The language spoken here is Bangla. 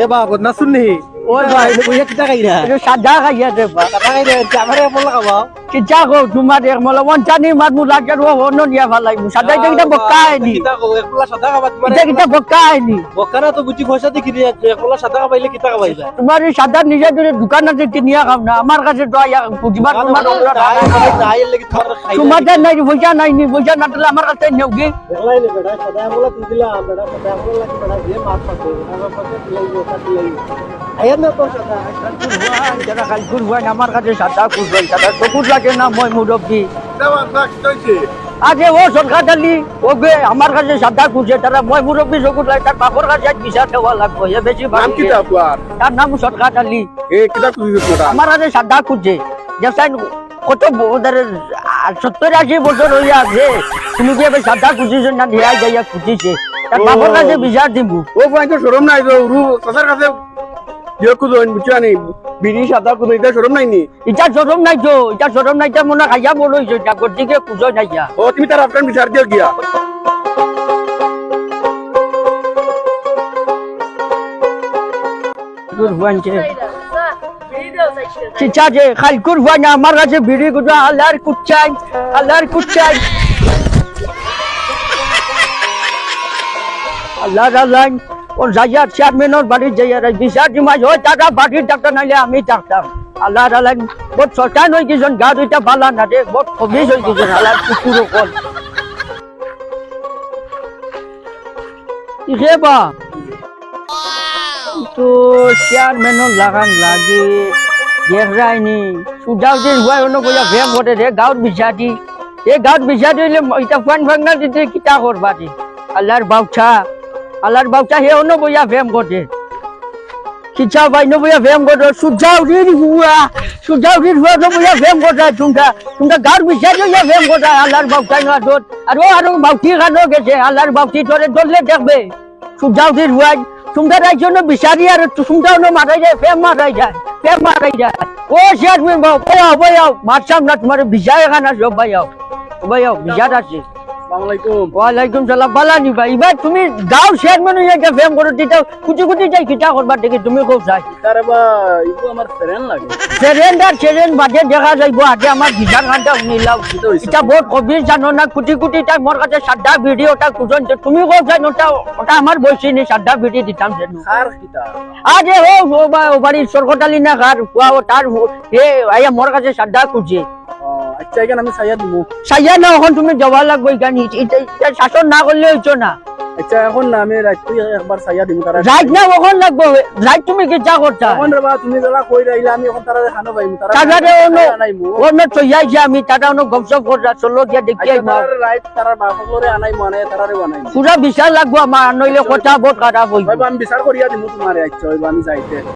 এ বা না শুননি ওই ভাই বুঝে কিতা খাইরা সাত সাদা আছে খাই রে আমারে কিতা কো তোমার এক মলা মন জানি মাত মু লাগে ও অন্য নিয়া ভালাই মু সাদা কিতা বক্কা আইনি কিতা কো একলা সাদা খাবা তোমার কিতা বক্কা আইনি বকারা তো বুঝি পয়সা দেখি দিয়ে একলা সাদা খাবাইলে কিতা খাবাইলা তোমার এই সাদা নিজে দূরে দোকান আছে কিনিয়া খাম না আমার কাছে তো আয়া বুঝবার তোমার নাই। তাই লাগি তোমার খাই তোমার কাছে নাই পয়সা নাই নি পয়সা না দিলে আমার কাছে নেও কি? দেখলাই নে বেটা সাদা আমলা তুই দিলাম বেটা সাদা আমলা লাগি বেটা যে মাছ পাতে আমার পাতে দিলাই ওটা দিলাই আয়া না যারা খালি কুরবান আমার কাছে সাদা কুরবান সাদা চকুর লাগে না মই মুরব্বী দেওয়ার না কি হয়েছে আগে ও সরকার আমার কাছে সাদা কুরছে তারা মই মুরব্বী চকুর লাগে তার বাপর কাছে আজ বিচার দেওয়া লাগবে এ বেশি তার নাম সরকার তোরা আমার কাছে সাদা কত সত্তর আশি বছর হইয়া আছে। তুমি কি এবার সাদা খুঁজিস না নিয়ে যাইয়া খুঁজিছে তার বাপর কাছে বিচার দিব ও তো শরম নাই রু কাছে বিড়ি সাদা কুদো এটা শরম নাই নি? এটা সরম নাই তো এটা সরম নাই তো মনে খাইয়া বড় হয়েছে এটা গতিকে খুঁজো নাই ও তুমি তার আপনার বিচার দিও গিয়া। আমার কাছে বিড়ি গুলো আল্লাহর কুচ্চাই আল্লাহর কুচ্চাই। আল্লাহ আল্লাহ যাইয়া চেয়ারম্যানের বাড়ি যাইয়া বিচার দিমাজ হয় টাকা বাড়ির ডাক্তার নাইলে আমি ডাক্তার আল্লাহ আল্লাহ বহুত শতান হয়ে গেছেন গা দুইটা বালা না রে বহুত কমিজ হয়ে গেছেন আল্লাহ কুকুর কল কিসে বা তো চেয়ারম্যানের লাগান লাগে দেখরাইনি সুজাও দিন হয় অন্য কইয়া ভেম ঘটে রে গাঁৱত বিচাৰি এই গাঁৱত বিচাৰি হইলে ইটা ফান ফাংনা দিতে কিতা করবা রে আল্লাহর বাউছা আল্লাহর বাউছা হে অন্য বইয়া ভেম ঘটে কিছা বাইনো বইয়া ভেম ঘটে সুজাও দিন হুয়া, সুজাও দিন হুয়া তো বইয়া ভেম ঘটা তুমকা তুমকা গাঁৱত বিচাৰি হইয়া ভেম ঘটা আল্লাহর বাউছা না তোর আর ও আর বাউটি খানো গেছে আল্লাহর বাউটি তোরে ধরলে দেখবে। সুজাও দিন হুয়া, তোমরা জন্য বিচারি আর তোমরা অন্য মারাই যায় ফেম মারাই যায় ফেম মারাই যায়। ও চেয়ারম্যান বাবু বয়াও বয়াও মারছাম না তোমার বিচার এখানে আসো বয়াও বয়াও আছে। ওয়ালাইকুম সালাম। বালানি ভাই এবার তুমি গাঁও চেয়ারম্যান একটা ফেম করো দিতে কুচি কুচি যাই কিটা করবার দেখি তুমি খুব চাই তারে বা ইবো আমার ফ্রেন্ড লাগে। সেরেন্ডার সেরেন বাজে দেখা যাইব আগে আমার বিচার খানটা নিলাও। এটা বহুত কবির জানো না কুটি কুটি তাই মোর কাছে সাদা ভিডিওটা কুজন তুমি খুব জানো ওটা ওটা আমার বয়সী নেই সাদা ভিডিও দিতাম যেন। আর কিতা আরে ও ও বা- ও বাড়ির সরকটালি না কার তার ও- আইয়া মোর কাছে আচ্ছা এখানে আমি সাইয়া দিমু। সাইয়া না এখন তুমি যাওয়া লাগবে এখানে শাসন না করলে হইতো না। আচ্ছা এখন না আমি রাত্রি একবার সাইয়া দিমু তারা। রাইট না ওখান লাগবে। রাইট তুমি কি চা করতা? এখন রে বা তুমি যারা কই রাইলা আমি এখন তারা খানো পাইমু তারা তারা অন্য আনাইমু। অন্য চইয়াইছে আমি তারা অন্য গপসপ করতা চলো গিয়া দেখি আচ্ছা তারা রাইট তারা বাপরে আনাইমু আনাই তারারে বানাইমু। পুরা বিচার লাগবো আমার নইলে কথা বহুত খারাপ হইব। আমি বিচার করিয়া দিমু তোমারে আচ্ছা আমি যাইতে।